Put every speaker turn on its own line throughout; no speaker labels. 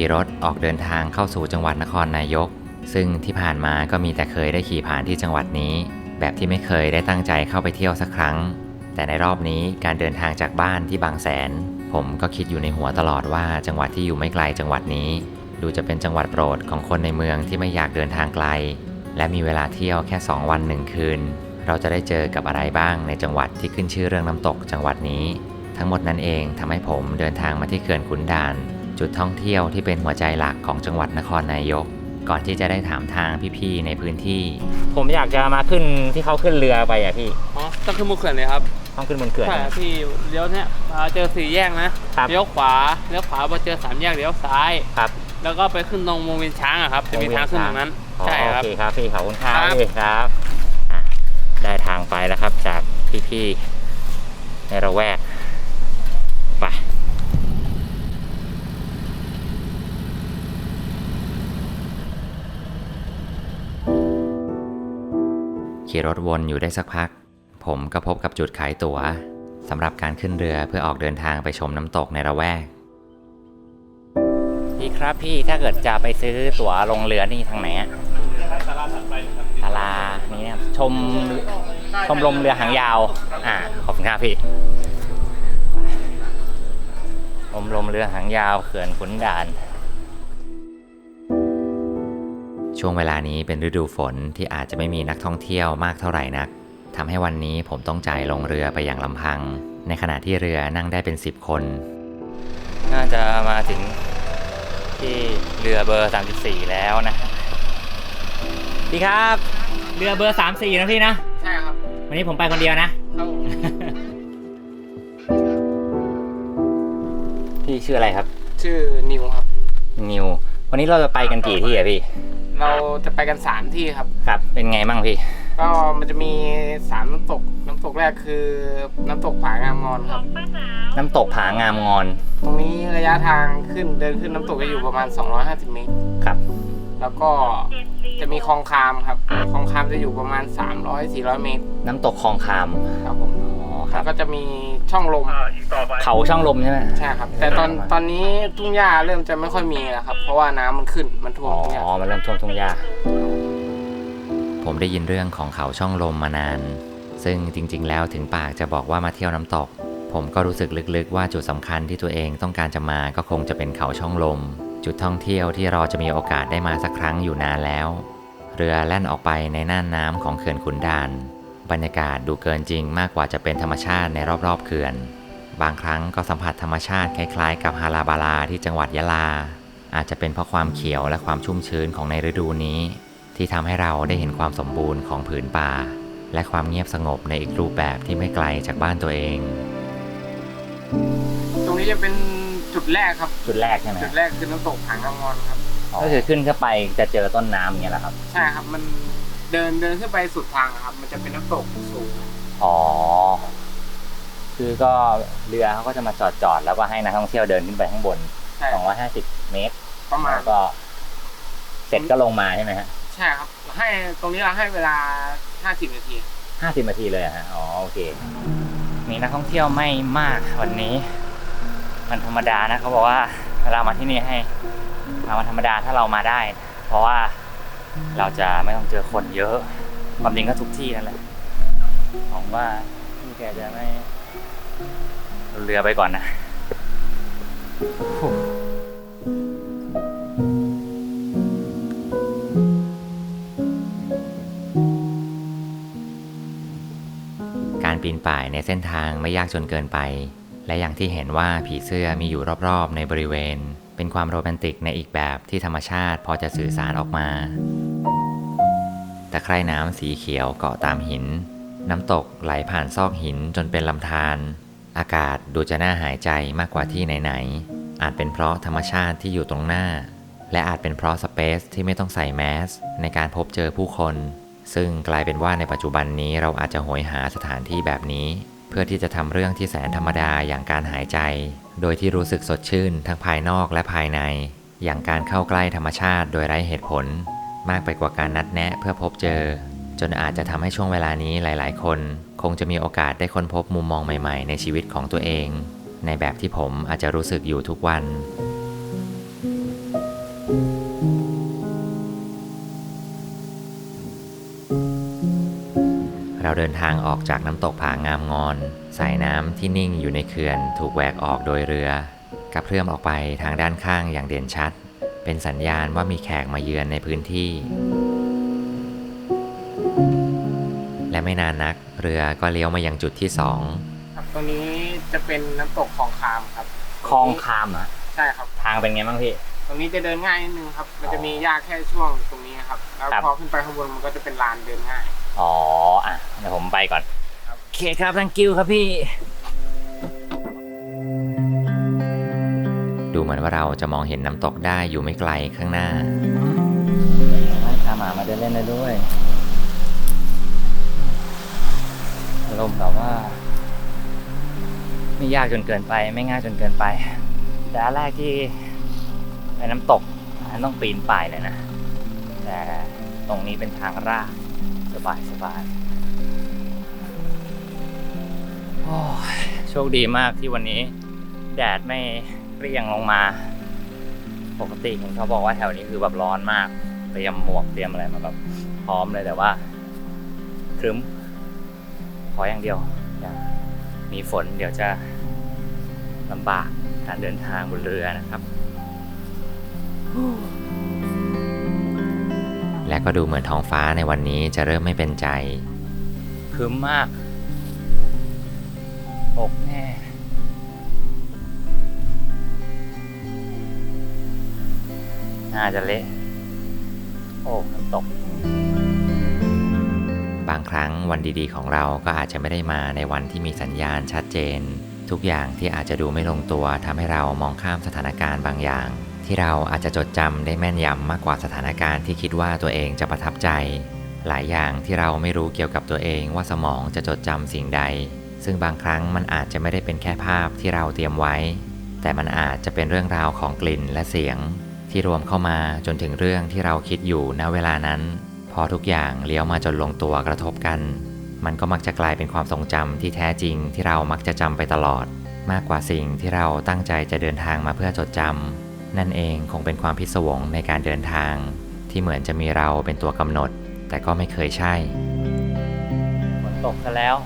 ขี่รถออกเดินทางเข้าสู่จังหวัดนครนายก ซึ่งที่ผ่านมาก็มีแต่เคยได้ขี่ผ่านที่จังหวัดนี้ แบบที่ไม่เคยได้ตั้งใจเข้าไปเที่ยวสักครั้ง แต่ในรอบนี้การเดินทางจากบ้านที่บางแสน ผมก็คิดอยู่ในหัวตลอดว่าจังหวัดที่อยู่ไม่ไกลจังหวัดนี้ ดูจะเป็นจังหวัดโปรดของคนในเมืองที่ไม่อยากเดินทางไกล และมีเวลาเที่ยวแค่ 2 วัน1คืน เราจะได้เจอกับอะไรบ้างในจังหวัดที่ขึ้นชื่อเรื่องน้ำตกจังหวัดนี้ ทั้งหมดนั้นเองทำให้ผมเดินทางมาที่เขื่อนขุนด่าน จุดท่องเที่ยวที่เป็นหัวใจหลักของจังหวัดนครนายก ก่อนที่จะได้ถามทางพี่ๆในพื้นที่ ผมอยากจะมาขึ้นที่เขาขึ้นเรือไปอะพี่
อ๋อต้องขึ้นบนเขื่อนเลยครับ
ต้องขึ้นบนเขื่อน
ใช่ครับพี่เลี้ยวเนี่ยพอเจอสี่แยกนะครับ เลี้ยวขวาเลี้ยวขวาพอเจอสามแยกเลี้ยวซ้าย
ครับ
แล้วก็ไปขึ้นตรงวงเวียนช้างอะครับจะมีทางขึ้นตรงนั้น
อ๋อ
ใช่ค
โอ
รับ
เคครับพี่ขอบคุณครับ
ครับ
พี่ครับอะได้ทางไปแล้วครับจากพี่ๆในระแวก ขี่รถวนอยู่ได้สักพัก ผมก็พบกับจุดขายตั๋วสำหรับการขึ้นเรือเพื่อออกเดินทางไปชมน้ำตกในระแวก พี่ครับพี่ถ้าเกิดจะไปซื้อตั๋วลงเรือนี่ทางไหนอะศาลานี้นะครับชมชมลมเรือหางยาว อ่าขอบคุณครับพี่ชมลมเรือหางยาวเขื่อนขุนด่าน ช่วงเวลานี้เป็นฤดูฝนที่อาจจะไม่มีนักท่องเที่ยวมากเท่าไหร่นักทำให้วันนี้ผมต้องจ่ายลงเรือไปอย่างลำพัง ในขณะที่เรือนั่งได้เป็น 10 คน น่าจะมาถึงที่เรือเบอร์ 34 แล้วนะฮะพี่ครับ เรือเบอร์ 34 นะพี่นะ
ใช่ครับ
วันนี้ผมไปคนเดียวนะ
ครับผม
พี่ชื่ออะไรครับ
ชื่อนิวครับ
นิว วันนี้เราจะไปกันกี่ที่อะพี่
เราจะไปกันสามที่ครับ
ครับ เป็นไงบ้างพี่
ก็มันจะมีสามน้ำตก น้ำตกแรกคือน้ำตกผางามงอนครับ
น้ำตกผางามงอน
ตรงนี้ระยะทางขึ้นเดินขึ้นน้ำตกจะอยู่ประมาณ 250 เมตร
ครับ
แล้วก็จะมีคลองคามครับ คลองคามจะอยู่ประมาณ 300-400 เมตร
น้ำตกคลองคาม
ครับผม
อ๋อค
แล้
รับ
ว ก็จะมีช่องลม
เขาช่องลมใช่ไหม
ใช่ครับ แต่ตอนตอนนี้ทุ่งหญ้าเริ่มจะไม่ค่อยมีแล้วครับ เพราะว่าน้ำมันขึ้นมันท่ว
อ๋
มทุ่งหญ้า
อ มันเริ่มท่วมทุ่งหญ้า ผมได้ยินเรื่องของเขาช่องลมมานาน ซึ่งจริงๆ แล้วถึงปากจะบอกว่ามาเที่ยวน้ำตก ผมก็รู้สึกลึกๆ ว่าจุดสำคัญที่ตัวเองต้องการจะมาก็คงจะเป็นเขาช่องลม จุดท่องเที่ยวที่เราจะมีโอกาสได้มาสักครั้งอยู่นานแล้ว เรือแล่นออกไปในน่านน้ำของเขื่อนขุนด่าน บรรยากาศดูเกินจริงมากกว่าจะเป็นธรรมชาติในรอบๆเขื่อน บางครั้งก็สัมผัสธรรมชาติคล้ายๆ กับฮาราบาลาที่จังหวัดยะลา อาจจะเป็นเพราะความเขียวและความชุ่มชื้นของในฤดูนี้ ที่ทำให้เราได้เห็นความสมบูรณ์ของผืนป่า และความเงียบสงบในอีกรูปแบบที่ไม่ไกลจากบ้านตัวเอง
ตรงนี้จะเป็นจุดแรกครับ
จุดแรกใช่ไหม
จุดแรกคือน้ำตกผางามงอนครับ
ก็คือขึ้นเข้าไปจะเจอต้นน้ำอย่างเงี้ยแหละครับ
ใช่ครับมัน เดินเดินขึ้นไปสุดทางอะครับ มันจะเป็นน้ำตกสูง
อ๋อ คือก็เรือเขาก็จะมาจอดจอดๆแล้วก็ให้นักท่องเที่ยวเดินขึ้นไปข้างบน
ใช่
250 เมตร
ประมาณ
แล้วก็ เสร็จก็ลงมาใช่ไหมฮะ
ใช่ครับ ให้ตรงนี้เราให้เวลา 50 นาที
50 นาทีเลยอะฮะ อ๋อ โอเค มีนักท่องเที่ยวไม่มากวันนี้ มันธรรมดานะเขาบอกว่าเวลามาที่นี่ให้มาวันธรรมดาถ้าเรามาได้ เพราะว่า เราจะไม่ต้องเจอคนเยอะ ความจริงก็ทุกที่นั่นแหละผมว่าพี่แกจะไม่เอาเรือไปก่อนนะการปีนป่ายในเส้นทางไม่ยากจนเกินไป และอย่างที่เห็นว่าผีเสื้อมีอยู่รอบๆในบริเวณ เป็นความโรแมนติกในอีกแบบที่ธรรมชาติพอจะสื่อสารออกมาตะไคร่น้ำสีเขียวเกาะตามหิน น้ำตกไหลผ่านซอกหินจนเป็นลำธารอากาศดูจะน่าหายใจมากกว่าที่ไหนๆอาจเป็นเพราะธรรมชาติที่อยู่ตรงหน้า และอาจเป็นเพราะสเปซที่ไม่ต้องใส่แมสในการพบเจอผู้คน ซึ่งกลายเป็นว่าในปัจจุบันนี้เราอาจจะโหยหาสถานที่แบบนี้ เพื่อที่จะทำเรื่องที่แสนธรรมดาอย่างการหายใจ โดยที่รู้สึกสดชื่นทั้งภายนอกและภายใน อย่างการเข้าใกล้ธรรมชาติโดยไร้เหตุผล มากไปกว่าการนัดแนะเพื่อพบเจอ จนอาจจะทำให้ช่วงเวลานี้หลาย ๆ คน คงจะมีโอกาสได้ค้นพบมุมมองใหม่ ๆ ในชีวิตของตัวเอง ในแบบที่ผมอาจจะรู้สึกอยู่ทุกวัน เราเดินทางออกจากน้ำตกผางามงอน สายน้ำที่นิ่งอยู่ในเขื่อนถูกแหวกออกโดยเรือ กับเพื่อมออกไปทางด้านข้างอย่างเด่นชัด เป็นสัญญาณว่ามีแขกมาเยือนในพื้นที่ และไม่นานนักเรือก็เลี้ยวมายังจุดที่สอง
ครับตรงนี้จะเป็นน้ำตกคลองคามครับ
คลองคามอะ
ใช่ครับ
ทางเป็นไงบ้างพี่
ตรงนี้จะเดินง่ายนิดนึงครับ มันจะมีหญ้าแค่ช่วงตรงนี้ครับ แล้ว
ครับ
พอขึ้นไปข้างบนมันก็จะเป็นลานเดินง่าย
อ๋ออะเดี๋ยวผมไปก่อน
ครับ
โอ เคครับ thank you ครับพี่
ดูเหมือนว่าเราจะมองเห็นน้ำตกได้อยู่ไม่ไกลข้างหน้า
พาหมามาเดินเล่นได้ด้วยอารมณ์แบบว่า ไม่ยากจนเกินไป ไม่ง่ายจนเกินไป แต่อันแรกที่ไปน้ำตกอันต้องปีนป่ายเลยนะ แต่ตรงนี้เป็นทางราบสบายสบาย โอ้ยโชคดีมากที่วันนี้แดดไม่เปรี้ยงลงมา ปกติเห็นเขาบอกว่าแถวนี้คือแบบร้อนมาก เตรียมหมวกเตรียมอะไรมาแบบพร้อมเลยแต่ว่าครึ้มขออย่างเดียวอย่ามีฝนเดี๋ยวจะลำบากการเดินทางบนเรือนะครับ
และก็ดูเหมือนท้องฟ้าในวันนี้จะเริ่มไม่เป็นใจ
ครึ้มมาก ตกแน่น่าจะเละ โอ้น้ำตก
บางครั้งวันดีๆของเราก็อาจจะไม่ได้มาในวันที่มีสัญญาณชัดเจน ทุกอย่างที่อาจจะดูไม่ลงตัวทำให้เรามองข้ามสถานการณ์บางอย่าง ที่เราอาจจะจดจำได้แม่นยำมากกว่าสถานการณ์ที่คิดว่าตัวเองจะประทับใจ หลายอย่างที่เราไม่รู้เกี่ยวกับตัวเองว่าสมองจะจดจำสิ่งใด ซึ่งบางครั้งมันอาจจะไม่ได้เป็นแค่ภาพที่เราเตรียมไว้ แต่มันอาจจะเป็นเรื่องราวของกลิ่นและเสียง ที่รวมเข้ามาจนถึงเรื่องที่เราคิดอยู่ณเวลานั้น พอทุกอย่างเลี้ยวมาจนลงตัวกระทบกัน มันก็มักจะกลายเป็นความทรงจำที่แท้จริงที่เรามักจะจำไปตลอด มากกว่าสิ่งที่เราตั้งใจจะเดินทางมาเพื่อจดจำนั่นเองคงเป็นความพิศวงในการเดินทาง ที่เหมือนจะมีเราเป็นตัวกำหนด แต่ก็ไม่เคยใช่
ฝนตกซะแล้ว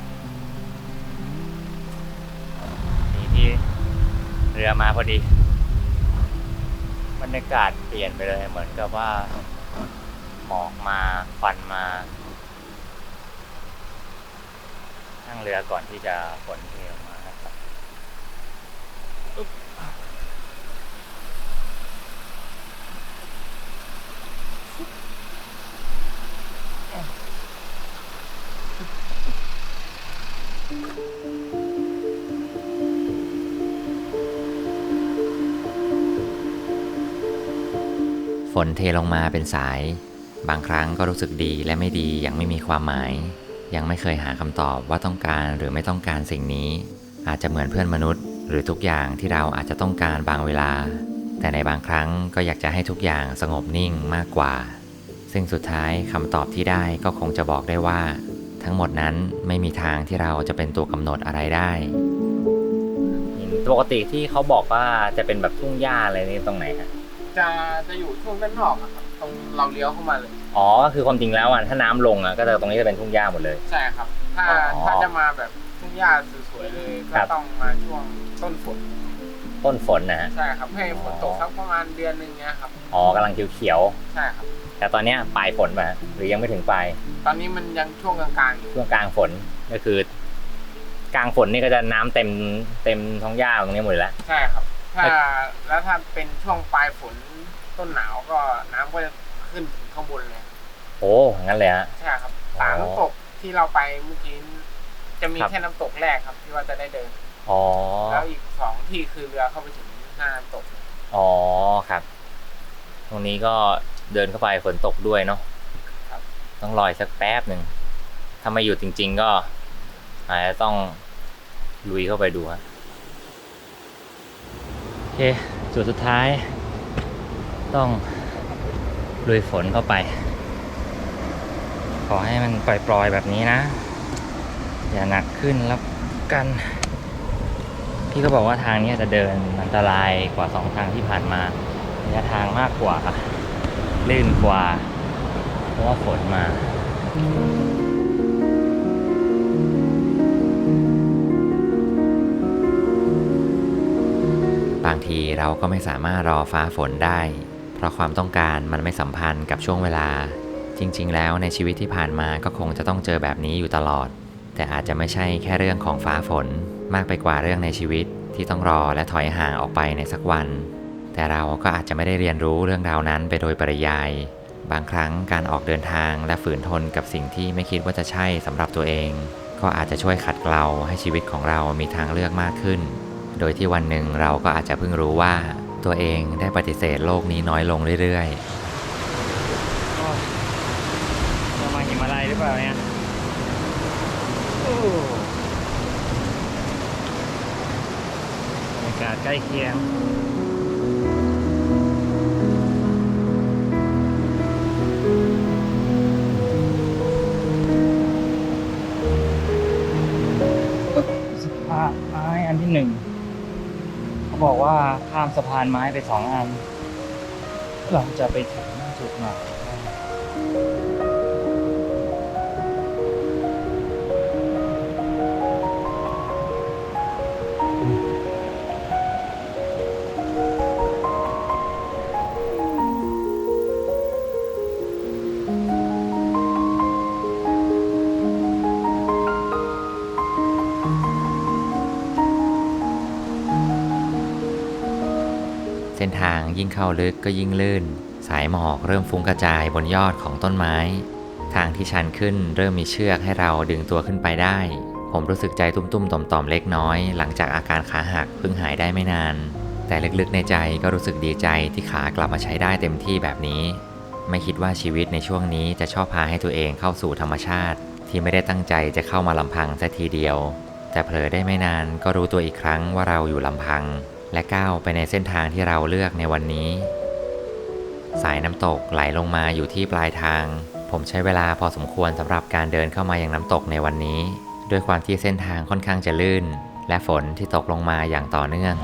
เรือมาพอดีบรรยากาศเปลี่ยนไปเลยเหมือนกับว่าหมอกมาควันมานั่งเรือก่อนที่จะฝนเทลงมาครับอึ๊บ
ฝนเทลงมาเป็นสาย บางครั้งก็รู้สึกดีและไม่ดีย่างไม่มีความหมาย ยังไม่เคยหาคำตอบว่าต้องการหรือไม่ต้องการสิ่งนี้ อาจจะเหมือนเพื่อนมนุษย์ หรือทุกอย่างที่เราอาจจะต้องการบางเวลา แต่ในบางครั้งก็อยากจะให้ทุกอย่างสงบนิ่งมากกว่า ซึ่งสุดท้ายคำตอบที่ได้ก็คงจะบอกได้ว่า ทั้งหมดนั้นไม่มีทางที่เราจะเป็นตัวกำหนดอะไรได้
ปกติที่เขาบอกว่าจะเป็นแบบทุ่งหญ้าอะไรนี่ตรงไหนฮะ
จะจะอยู่ช่วงด้านนอกอะครับตรงเราเลี้ยวเข้ามาเลย
อ๋อก็คือความจริงแล้วอะถ้าน้ำลงอะก็จะตรงนี้จะเป็นทุ่งหญ้าหมดเลย
ใช่ครับ ถ้า
อ๋อ
ถ้าจะมาแบบทุ่งหญ้าสวยๆเลย
ค
ก็
รับ
ต้องมาช่วงต้นฝน
ต้นฝนนะฮะ
ใช่ครับ ให้ฝนตกสักประมาณเดือนหนึ่งเนี้ยครับ
อ๋อกำลังเขียว
ใช่ครับ
ๆแต่ตอนเนี้ยปลายฝนมาหรือยังไม่ถึงปลาย
ตอนนี้มันยังช่วงกลางๆอยู่
ช่วงกลางฝนก็คือ กลางฝนนี่ก็จะน้ำเต็มเต็มท้องหญ้าตรงนี้หมดเลยละ
ใช่ครับ ถ้าแล้วถ้าเป็นช่วงปลายฝนต้นหนาวก็น้ำก็จะขึ้นถึงข้างบนเลย
โอ้งั้นเลยฮะ
ใช่ครับ
อ๋อ
สามน้ำตกที่เราไปเมื่อกี้จะมี
ครับ
แค่น้ำตกแรกครับที่ว่าจะได้เดิน
อ๋อ
แล้วอีกสองที่คือเรือเข้าไปถึงหน้าน้ำตก
อ๋อครับ ตรงนี้ก็เดินเข้าไปฝนตกด้วยเนาะ
ครับ
ต้องรออีกสักแป๊บหนึ่งถ้าไม่หยุดจริง ๆ ก็อาจจะต้องลุยเข้าไปดูฮะโอ เคจุดสุดท้าย ต้องลุยฝนเข้าไป ขอให้มันปล่อยๆแบบนี้นะ อย่าหนักขึ้นแล้วกัน พี่ก็บอกว่าทางนี้จะเดินอันตรายกว่าสองทางที่ผ่านมาระยะทางมากกว่าลื่นกว่า เพราะว่าฝนมา
บางทีเราก็ไม่สามารถรอฟ้าฝนได้ เพราะความต้องการมันไม่สัมพันธ์กับช่วงเวลา จริง ๆ แล้วในชีวิตที่ผ่านมาก็คงจะต้องเจอแบบนี้อยู่ตลอด แต่อาจจะไม่ใช่แค่เรื่องของฟ้าฝน มากไปกว่าเรื่องในชีวิตที่ต้องรอและถอยห่างออกไปในสักวัน แต่เราก็อาจจะไม่ได้เรียนรู้เรื่องราวนั้นไปโดยปริยาย บางครั้งการออกเดินทางและฝืนทนกับสิ่งที่ไม่คิดว่าจะใช่สำหรับตัวเอง ก็อาจจะช่วยขัดเกลาให้ชีวิตของเรามีทางเลือกมากขึ้น โดยที่วันหนึ่งเราก็อาจจะเพิ่งรู้ว่าตัวเองได้ปฏิเสธโลกนี้น้อยลงเรื่อยๆ
จะมาหิมาลัยหรือเปล่าเนี่ยบรรยากาศใกล้เคียง สะพานไม้ไปสองอันเราจะไปถึงจุดหมาย
ทางยิ่งเข้าลึกก็ยิ่งลื่น สายหมอกเริ่มฟุ้งกระจายบนยอดของต้นไม้ ทางที่ชันขึ้นเริ่มมีเชือกให้เราดึงตัวขึ้นไปได้ ผมรู้สึกใจตุ้มๆ ต่อมๆ เล็กน้อย หลังจากอาการขาหักเพิ่งหายได้ไม่นาน แต่ลึกๆในใจก็รู้สึกดีใจที่ขากลับมาใช้ได้เต็มที่แบบนี้ ไม่คิดว่าชีวิตในช่วงนี้จะชอบพาให้ตัวเองเข้าสู่ธรรมชาติ ที่ไม่ได้ตั้งใจจะเข้ามาลำพังสัทีเดียว แต่เผลอได้ไม่นานก็รู้ตัวอีกครั้งว่าเราอยู่ลำพัง และก้าวไปในเส้นทางที่เราเลือกในวันนี้ สายน้ำตกไหลลงมาอยู่ที่ปลายทาง ผมใช้เวลาพอสมควรสำหรับการเดินเข้ามาอยังน้ำตกในวันนี้ ด้วยความที่เส้นทางค่อนข้างจะลื่น และฝนที่ตกลงมาอย่างต่อเนื่อง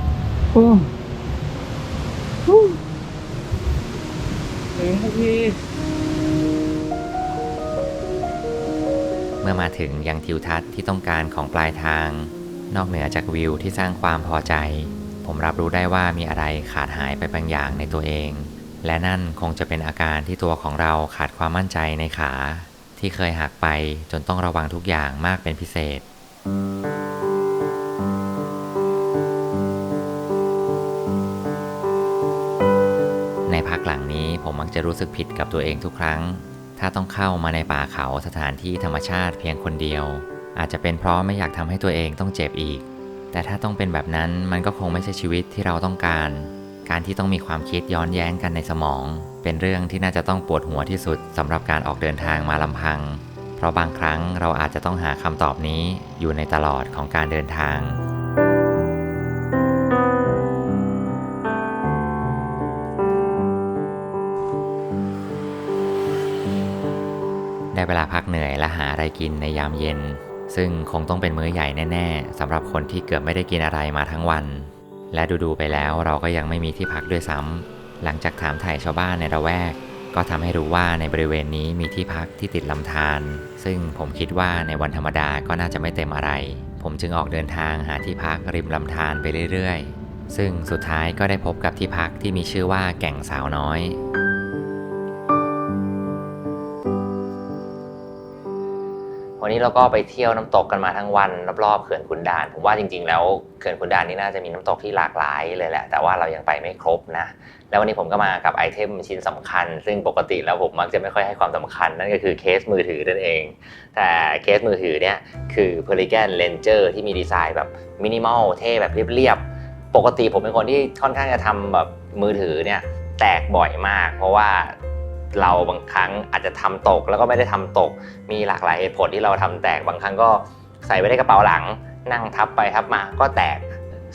ถึงที
เมื่อมาถึงยังทิวทัศน์ที่ต้องการของปลายทาง นอกเหนือจากวิวที่สร้างความพอใจ ผมรับรู้ได้ว่ามีอะไรขาดหายไปบางอย่างในตัวเอง และนั่นคงจะเป็นอาการที่ตัวของเราขาดความมั่นใจในขา ที่เคยหักไปจนต้องระวังทุกอย่างมากเป็นพิเศษ ในพักหลังนี้ผมมักจะรู้สึกผิดกับตัวเองทุกครั้ง ถ้าต้องเข้ามาในป่าเขาสถานที่ธรรมชาติเพียงคนเดียว อาจจะเป็นเพราะไม่อยากทำให้ตัวเองต้องเจ็บอีก แต่ถ้าต้องเป็นแบบนั้นมันก็คงไม่ใช่ชีวิตที่เราต้องการ การที่ต้องมีความคิดย้อนแย้งกันในสมอง เป็นเรื่องที่น่าจะต้องปวดหัวที่สุดสำหรับการออกเดินทางมาลำพัง เพราะบางครั้งเราอาจจะต้องหาคำตอบนี้อยู่ในตลอดของการเดินทางได้เวลาพักเหนื่อยและหาอะไรกินในยามเย็น ซึ่งคงต้องเป็นมื้อใหญ่แน่ๆสำหรับคนที่เกือบไม่ได้กินอะไรมาทั้งวัน และดูๆไปแล้วเราก็ยังไม่มีที่พักด้วยซ้ำหลังจากถามถ่ายชาวบ้านในระแวก ก็ทำให้รู้ว่าในบริเวณนี้มีที่พักที่ติดลำธารซึ่งผมคิดว่าในวันธรรมดาก็น่าจะไม่เต็มอะไร ผมจึงออกเดินทางหาที่พักริมลำธารไปเรื่อยๆ ซึ่งสุดท้ายก็ได้พบกับที่พักที่มีชื่อว่าแก่งสาวน้อย วันนี้เราก็ไปเที่ยวน้ำตกกันมาทั้งวันรอบๆเขื่อนขุนด่าน ผมว่าจริง ๆ แล้วเขื่อนขุนด่านนี่น่าจะมีน้ำตกที่หลากหลายเลยแหละ แต่ว่าเรายังไปไม่ครบนะ แล้ววันนี้ผมก็มากับไอเทมชิ้นสำคัญ ซึ่งปกติแล้วผมมักจะไม่ค่อยให้ความสำคัญ นั่นก็คือเคสมือถือนั่นเอง แต่เคสมือถือเนี่ยคือ p e r i g a n Ranger ที่มีดีไซน์แบบมินิมอลเท่แบบเรียบๆ ปกติผมเป็นคนที่ค่อนข้างจะทำแบบมือถือเนี่ยแตกบ่อยมาก เพราะว่า เราบางครั้งอาจจะทำตกแล้วก็ไม่ได้ทำตก มีหลากหลายเหตุผลที่เราทำแตกบางครั้งก็ใส่ไว้ในกระเป๋าหลัง นั่งทับไปทับมาก็แตก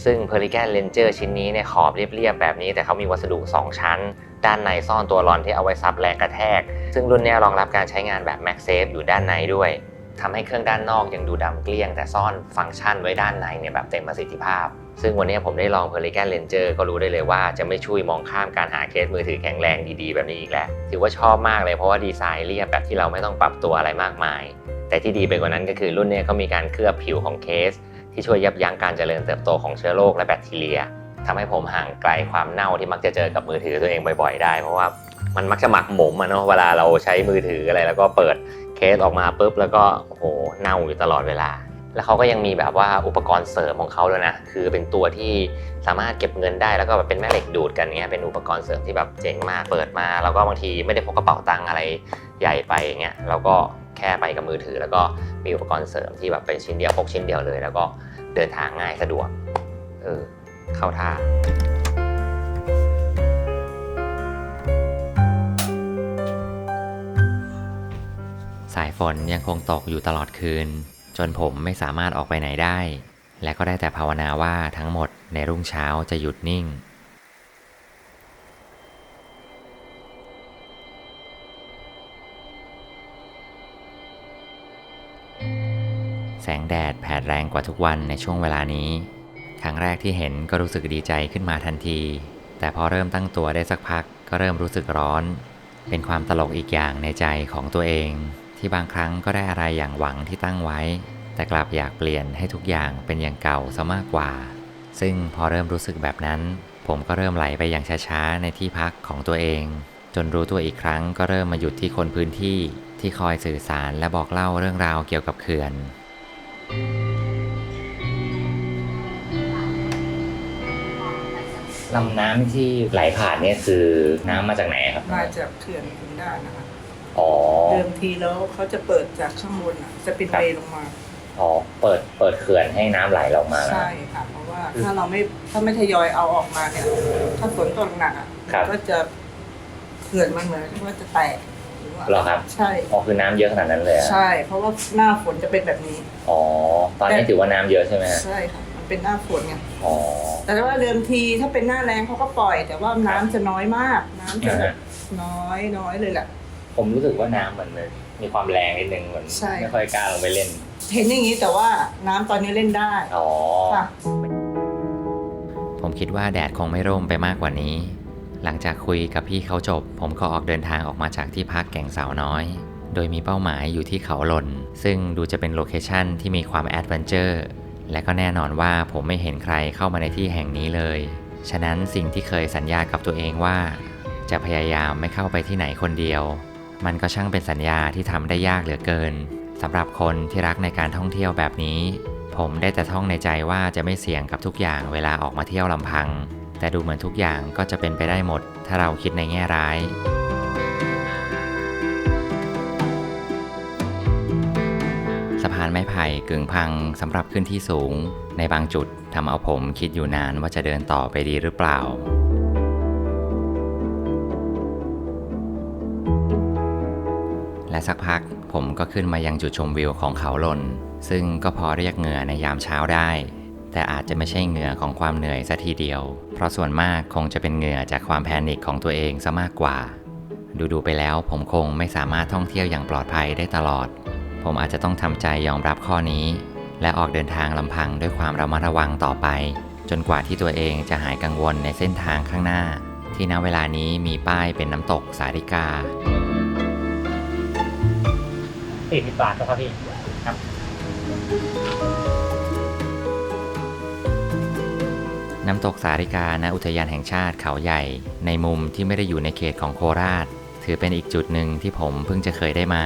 ซึ่ง p e r i g a n Ranger ชิ้นนี้เนี่ยขอบเรียบๆแบบนี้ แต่เขามีวัสดุ 2 ชั้น ด้านในซ่อนตัวรอนที่เอาไว้ซับแรงกระแทก ซึ่งรุ่นนี้รองรับการใช้งานแบบ MagSafe อยู่ด้านในด้วยทำให้เครื่องด้านนอกยังดูดำเกลี้ยง แต่ซ่อนฟังก์ชันไว้ด้านในเนี่ยแบบเต็มประสิทธิภาพ ซึ่งวันนี้ผมได้ลอง p e r i g a n Ranger ก็รู้ได้เลยว่าจะไม่ช่วยมองข้ามการหาเคสมือถือแข็งแรงดีๆ แบบนี้อีกแล้ว ถือว่าชอบมากเลยเพราะว่าดีไซน์เรียบแบบที่เราไม่ต้องปรับตัวอะไรมากมาย แต่ที่ดีไปกว่านั้นก็คือรุ่นนี้เขามีการเคลือบผิวของเคส ที่ช่วยยับยั้งการเจริญเติบโตของเชื้อโรคและแบคทีเรียทำให้ผมห่างไกลความเน่าที่มักจะเจอกับมือถือตัวเองบ่อย ๆ ได้เพราะว่ามันมักจะหมักหมมอะเนาะเวลาเราใช้มือถืออะไรแล้วก็เปิดเคสออกมาปุ๊บแล้วก็โอ้โหเน่าอยู่ตลอดเวลา แล้วเขาก็ยังมีแบบว่าอุปกรณ์เสริมของเขาด้วยนะ คือเป็นตัวที่สามารถเก็บเงินได้แล้วก็แบบเป็นแม่เหล็กดูดกันเงี้ย เป็นอุปกรณ์เสริมที่แบบเจ๋งมาก เปิดมา แล้วก็บางทีไม่ได้พกกระเป๋าตังค์อะไรใหญ่ไปเงี้ยเราก็แค่ไปกับมือถือ แล้วก็มีอุปกรณ์เสริมที่แบบเป็นชิ้นเดียวพกชิ้นเดียวเลย แล้วก็เดินทางง่ายสะดวก เออ เข้าท่าสายฝนยังคงตกอยู่ตลอดคืน จนผมไม่สามารถออกไปไหนได้ และก็ได้แต่ภาวนาว่าทั้งหมดในรุ่งเช้าจะหยุดนิ่ง แสงแดดแผดแรงกว่าทุกวันในช่วงเวลานี้ ครั้งแรกที่เห็นก็รู้สึกดีใจขึ้นมาทันที แต่พอเริ่มตั้งตัวได้สักพักก็เริ่มรู้สึกร้อน เป็นความตลกอีกอย่างในใจของตัวเอง ที่บางครั้งก็ได้อะไรอย่างหวังที่ตั้งไว้ แต่กลับอยากเปลี่ยนให้ทุกอย่างเป็นอย่างเก่าซะมากกว่า ซึ่งพอเริ่มรู้สึกแบบนั้น ผมก็เริ่มไหลไปอย่างช้าๆ ในที่พักของตัวเอง จนรู้ตัวอีกครั้งก็เริ่มมาหยุดที่คนพื้นที่ที่คอยสื่อสารและบอกเล่าเรื่องราวเกี่ยวกับเขื่อนลำน้ำที่ไหลผ่านเนี่ยคือน้ำมาจากไหนครับ
มาจากเขื่อนขุนด่านนะคะ
อ๋อ
เดิมทีแล้วเขาจะเปิดจากข้างบนอะจะเป็น
ครับ
เวย์ลงมา
อ๋อ เปิด เปิดเขื่อนให้น้ำไหลลงมานะ
ใช่ค่ะ เพราะว่าถ้าเราไม่ถ้าไม่ทยอยเอาออกมาเนี่ย ถ้าฝนตกหนักอะ
ครับ
ก็จะเขื่อนมันเหมือนที่ว่าจะแตกหรือว่า
เหรอครับ
ใช่
อ๋อ คือน้ำเยอะขนาดนั้นเลยอะ
ใช่ เพราะว่าหน้าฝนจะเป็นแบบนี้
อ๋อ ตอนนี้ถือว่าน้ำเยอะใช่ไหมฮะ
ใช่ค่ะ มันเป็นหน้าฝนไง
อ๋อ
แต่ว่าเดิมทีถ้าเป็นหน้าแรงเขาก็ปล่อย แต่ว่าน้ำจะน้อยมาก น้ำจะ
อ่า
แบ
ฮะ
บน้อยน้อยเลยแหละ
ผมรู้สึกว่าน้ำมันมีความแรงนิดนึงเหมือน
ใช่
ไม่ค่อยกล้าลงไปเล่น
เห็นอย่างนี้แต่ว่าน้ำตอนนี้เล่นได้
อ๋อ
ค่ะ
ผมคิดว่าแดดคงไม่ร่มไปมากกว่านี้ หลังจากคุยกับพี่เขาจบ ผมก็ออกเดินทางออกมาจากที่พักแก่งสาวน้อย โดยมีเป้าหมายอยู่ที่เขาหล่น ซึ่งดูจะเป็นโลเคชั่นที่มีความแอดเวนเจอร์ และก็แน่นอนว่าผมไม่เห็นใครเข้ามาในที่แห่งนี้เลย ฉะนั้นสิ่งที่เคยสัญญากับตัวเองว่า จะพยายามไม่เข้าไปที่ไหนคนเดียว มันก็ช่างเป็นสัญญาที่ทำได้ยากเหลือเกินสำหรับคนที่รักในการท่องเที่ยวแบบนี้ ผมได้แต่ท่องในใจว่าจะไม่เสี่ยงกับทุกอย่างเวลาออกมาเที่ยวลำพัง แต่ดูเหมือนทุกอย่างก็จะเป็นไปได้หมด ถ้าเราคิดในแง่ร้ายสะพานไม้ไผ่กึ่งพังสำหรับขึ้นที่สูง ในบางจุดทำเอาผมคิดอยู่นานว่าจะเดินต่อไปดีหรือเปล่า และสักพักผมก็ขึ้นมายังจุดชมวิวของเขาหล่น ซึ่งก็พอเรียกเหงื่อในยามเช้าได้ แต่อาจจะไม่ใช่เหงื่อของความเหนื่อยซะทีเดียว เพราะส่วนมากคงจะเป็นเหงื่อจากความแพนิคของตัวเองซะมากกว่า ดูๆไปแล้วผมคงไม่สามารถท่องเที่ยวอย่างปลอดภัยได้ตลอด ผมอาจจะต้องทำใจยอมรับข้อนี้ และออกเดินทางลำพังด้วยความระมัดระวังต่อไป จนกว่าที่ตัวเองจะหายกังวลในเส้นทางข้างหน้า ที่ณเวลานี้มีป้ายเป็นน้ำตกสาริกา
สี่สิบบาทครับพี่ครับ
น้ำตกสาริกาณอุทยานแห่งชาติเขาใหญ่ ในมุมที่ไม่ได้อยู่ในเขตของโคราช ถือเป็นอีกจุดหนึ่งที่ผมเพิ่งจะเคยได้มา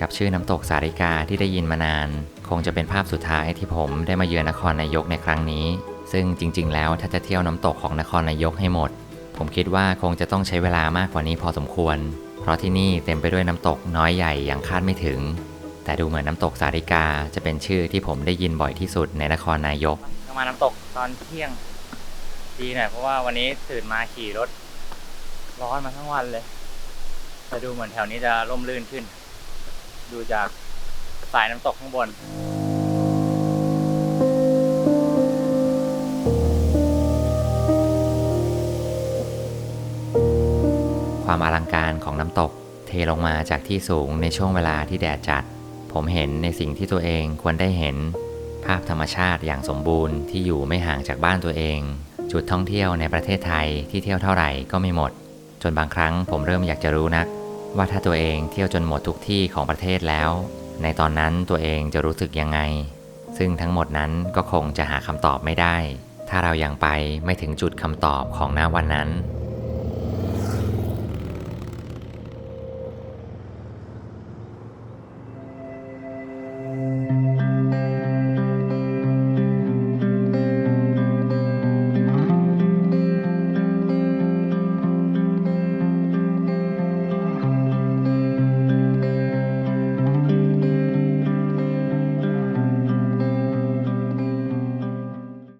กับชื่อน้ำตกสาริกาที่ได้ยินมานาน คงจะเป็นภาพสุดท้ายที่ผมได้มาเยือนนครนายกในครั้งนี้ ซึ่งจริง ๆ แล้วถ้าจะเที่ยวน้ำตกของนครนายกให้หมด ผมคิดว่าคงจะต้องใช้เวลามากกว่านี้พอสมควร เพราะที่นี่เต็มไปด้วยน้ำตกน้อยใหญ่อย่างคาดไม่ถึง แต่ดูเหมือนน้ำตกสาริกาจะเป็นชื่อที่ผมได้ยินบ่อยที่สุดในนครนายก
มาน้ำตกตอนเที่ยงดีหน่อยเพราะว่าวันนี้ตื่นมาขี่รถ ร้อนมาทั้งวันเลย แต่ดูเหมือนแถวนี้จะร่มรื่นขึ้น ดูจากสายน้ำตกข้างบน
ความอลังการของน้ำตก เทลงมาจากที่สูงในช่วงเวลาที่แดดจัด ผมเห็นในสิ่งที่ตัวเองควรได้เห็น ภาพธรรมชาติอย่างสมบูรณ์ที่อยู่ไม่ห่างจากบ้านตัวเอง จุดท่องเที่ยวในประเทศไทยที่เที่ยวเท่าไหร่ก็ไม่หมด จนบางครั้งผมเริ่มอยากจะรู้นัก ว่าถ้าตัวเองเที่ยวจนหมดทุกที่ของประเทศแล้ว ในตอนนั้นตัวเองจะรู้สึกยังไง ซึ่งทั้งหมดนั้นก็คงจะหาคำตอบไม่ได้ ถ้าเรายังไปไม่ถึงจุดคำตอบของณวันนั้น